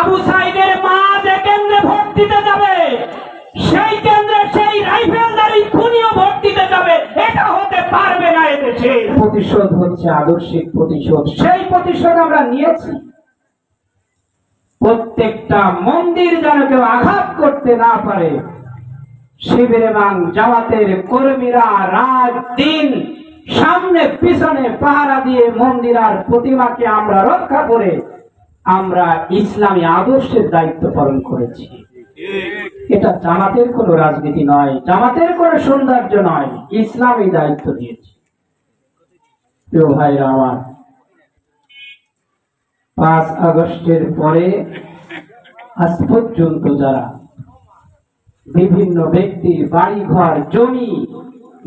আবু সাইদের মা যে কেন্দ্রে ভোট দিতে যাবে, সেই কেন্দ্রে সেই রাইফেলদারি খুনিও ভোট দিতে যাবে, এটা হতে পারবে না এদেশে প্রতিশোধ হচ্ছে আদর্শিক প্রতিশোধ, সেই প্রতিশোধ আমরা নিয়েছি। প্রত্যেকটা মন্দির যেন কেউ আঘাত করতে না পারে, শিবির এবং জামাতের কর্মীরা রাত দিন সামনে পিছনে পাহারা দিয়ে মন্দির আর প্রতিমাকে আমরা রক্ষা করে আমরা ইসলামী আদর্শের দায়িত্ব পালন করেছি। এটা জামাতের কোনো রাজনীতি নয়, জামাতের কোনো সৌন্দর্য নয়, ইসলামী দায়িত্ব দিয়েছে। পাঁচ আগস্টের পরে আজ পর্যন্ত যারা বিভিন্ন ব্যক্তির বাড়ি ঘর জমি,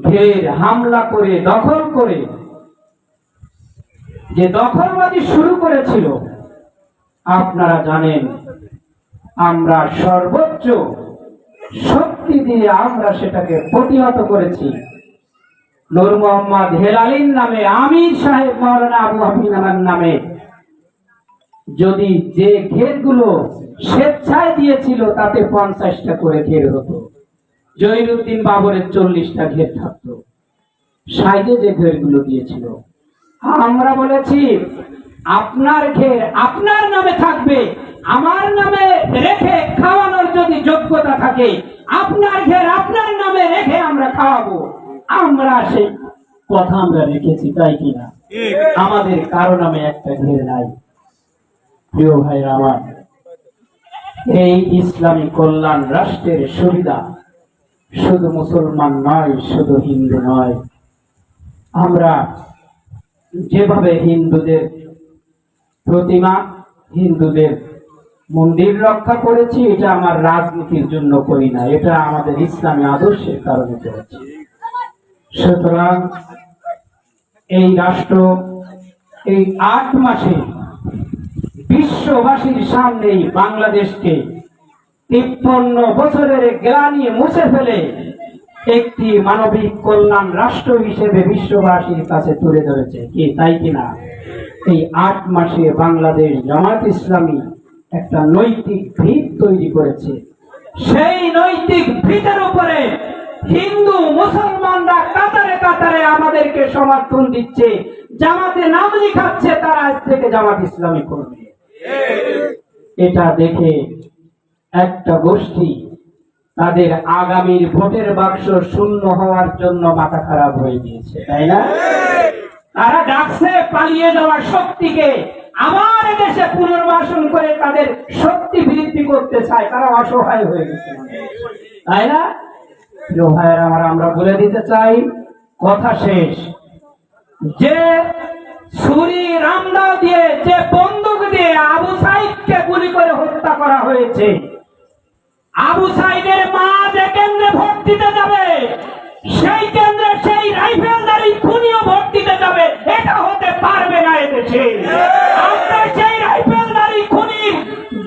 ঘের, হামলা করে, দখল করে, যে দখলবাদী শুরু করেছিল আপনারা জানেন, আমরা সর্বোচ্চ শক্তি দিয়ে আমরা সেটাকে প্রতিহত করেছি। নূর মোহাম্মদ হেলালির নামে, আমির সাহেব মৌলানা আবু হাফিজ নামে। যদি যে ঘেরগুলো স্বেচ্ছায় দিয়েছিল, তাতে পঞ্চাশটা করে ঘের হতো। জহিরুদ্দিন বাবরের চল্লিশটা ঘের থাকতো। সাইডে যে ঘেরগুলো দিয়েছিল। আমরা বলেছি আপনার ঘের আপনার নামে থাকবে। আমার নামে রেখে খাওয়ানোর যদি যোগ্যতা থাকে আপনার ঘের আপনার নামে রেখে আমরা খাওয়াবো। আমরা সেই কথা আমরা রেখেছি তাই কিনা আমাদের কারও নামে একটা ঘের নাই। প্রিয় ভাইরা আমার এই ইসলামী কল্যাণ রাষ্ট্রের সুবিধা শুধু মুসলমান নয় শুধু হিন্দু নয়। আমরা যেভাবে হিন্দুদের প্রতিমা হিন্দুদের মন্দির রক্ষা করেছি, এটা আমার রাজনীতির জন্য করি না, এটা আমাদের ইসলামী আদর্শের কারণে করেছি। সুতরাং এই রাষ্ট্র এই আট মাসে বিশ্ববাসীর সামনেই বাংলাদেশকে তিপ্পান্ন বছরের গ্লানি মুছে ফেলে একটি মানবিক কল্যাণ রাষ্ট্র হিসেবে বিশ্ববাসীর কাছে তুলে ধরেছে। কি তাই কিনা এই আট মাসে বাংলাদেশ জামাত ইসলামী একটা নৈতিক ভিত তৈরি করেছে। সেই নৈতিক ভিতের উপরে হিন্দু মুসলমানরা কাতারে কাতারে আমাদেরকে সমর্থন দিচ্ছে। জামাতে নাম লিখাচ্ছে তারা আজ থেকে জামাত ইসলামী করবে। এটা দেখে একটা গোষ্ঠী তাদের আগামীর ভোটের বাক্স শূন্য হওয়ার জন্য মাথা খারাপ হয়ে গিয়েছে, তাই না? তারা ডাকছে পালিয়ে যাওয়ার শক্তিকে। আবার দেশে পুনর্বাসন করে তাদের শক্তি বৃদ্ধি করতে চায়, তারা অসহায় হয়ে গেছে। তাই না? প্রিয় আমার আমরা বলে দিতে চাই, কথা শেষ। যে ছুরি রামদাও দিয়ে, যে বন্দুক দিয়ে আবু সাইদকে গুলি করে হত্যা করা হয়েছে আবু সাইদের মা যে কেন্দ্রে ভোট দিতে যাবে, সেই কেন্দ্রে সেই রাইফেল রাইফেলদারি খুনিও ভোট দিতে যাবে, এটা হতে পারবে না এদেশে আমরা সেই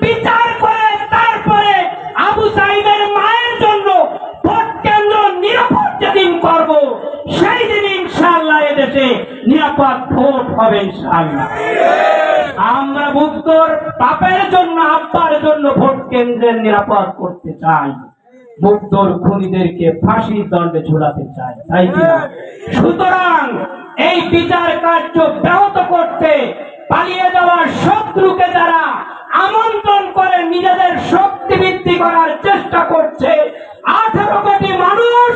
বিচার করে তারপরে আবু মায়ের জন্য কেন্দ্র নিরাপদ যেদিন করব, সেই দিন ইনশাআল্লাহ এদেশে নিরাপদ ভোট হবে ইনশাআল্লাহ। আমরা মুক্তর পাপের জন্য, আব্বার জন্য ভোট কেন্দ্রের নিরাপদ করতে চাই। মুক্তর খুনিদেরকে ফাঁসির দণ্ডে ঝুলাতে চাই, তাই কিনা সুতরাং এই বিচার কার্য ব্যাহত করতে, পালিয়ে যাওয়া শত্রুকে যারা আমন্ত্রণ করে নিজেদের শক্তি বৃদ্ধি করার চেষ্টা করছে, আঠারো কোটি মানুষ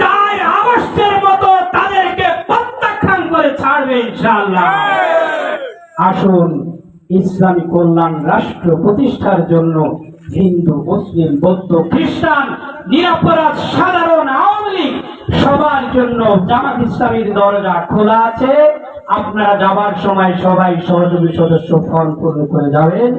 চার আগস্টের মতো তাদেরকে প্রত্যাখ্যান করে ছাড়বে ইনশাআল্লাহ। আসুন ইসলামী কল্যাণ রাষ্ট্র প্রতিষ্ঠার জন্য হিন্দু, মুসলিম, বৌদ্ধ, খ্রিস্টান, নিরাপরাধ, সাধারণ, আওয়ামী লীগ সবার জন্য জামাত ইসলামীর দরজা খোলা আছে। আপনারা যাবার সময় সবাই সহযোগী সদস্য ফর্ম পূর্ণ করে যাবেন।